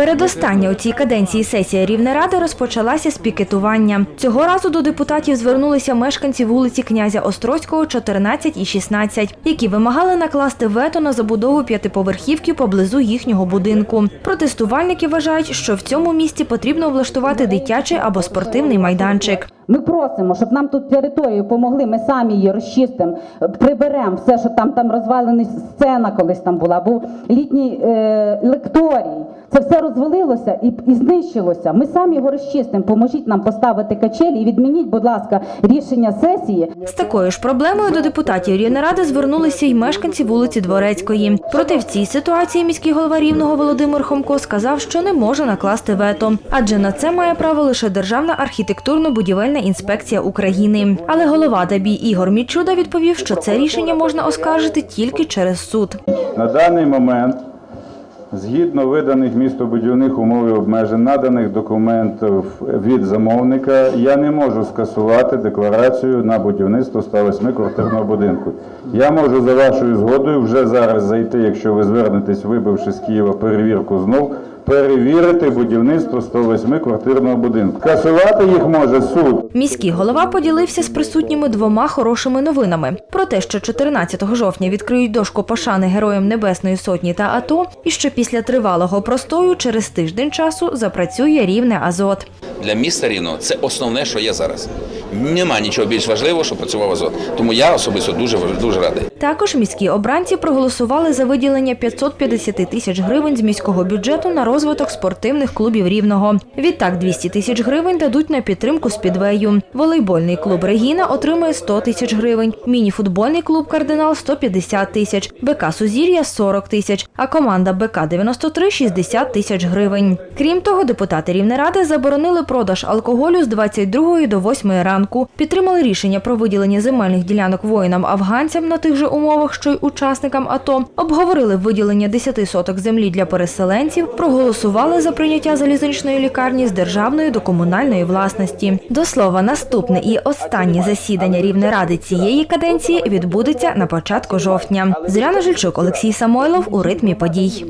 Передостання у цій каденції сесія Рівнеради розпочалася з пікетування. Цього разу до депутатів звернулися мешканці вулиці князя Острозького, 14 і 16, які вимагали накласти вето на забудову п'ятиповерхівки поблизу їхнього будинку. Протестувальники вважають, що в цьому місті потрібно облаштувати дитячий або спортивний майданчик. Ми просимо, щоб нам тут територію помогли. Ми самі її розчистимо, приберемо все, що там там розвалена сцена колись там була, був літній е, лекторій. Це все розвалилося і, і знищилося. Ми самі його розчистимо. Поможіть нам поставити качелі і відмініть, будь ласка, рішення сесії. З такою ж проблемою до депутатів Рівнеради звернулися й мешканці вулиці Дворецької. Проте в цій ситуації міський голова Рівного Володимир Хомко сказав, що не може накласти вето, адже на це має право лише Державна архітектурно-будівельна інспекція України. Але голова ДАБІ Ігор Мічуда відповів, що це рішення можна оскаржити тільки через суд. На даний момент, згідно виданих містобудівних умов і обмежень, наданих документів від замовника, я не можу скасувати декларацію на будівництво 108 квартирного будинку. Я можу за вашою згодою вже зараз зайти, якщо ви звернетесь, вибивши з Києва перевірку знов, перевірити будівництво 108 квартирного будинку. Скасувати їх може суд. Міський голова поділився з присутніми двома хорошими новинами про те, що 14 жовтня відкриють дошку пошани героям Небесної Сотні та АТО, і що після тривалого простою через тиждень часу запрацює рівне Азот. Для міста Рівного це основне, що є зараз. Нема нічого більш важливого, що працював Азот. Тому я особисто дуже дуже радий. Також міські обранці проголосували за виділення 550 тисяч гривень з міського бюджету на розвиток спортивних клубів Рівного. Відтак 200 тисяч гривень дадуть на підтримку спідвею. Волейбольний клуб Регіна отримує 100 тисяч гривень, мініфутбольний клуб Кардинал 150 тисяч, БК Сузір'я 40 тисяч, а команда БК 93 – 60 тисяч гривень. Крім того, депутати Рівнеради заборонили продаж алкоголю з 22 до 8 ранку, підтримали рішення про виділення земельних ділянок воїнам-афганцям на тих же умовах, що й учасникам АТО, обговорили виділення 10 соток землі для переселенців, проголосували за прийняття залізничної лікарні з державної до комунальної власності. До слова, наступне і останнє засідання Рівнеради цієї каденції відбудеться на початку жовтня. Зоряна Жильчук, Олексій Самойлов у ритмі подій.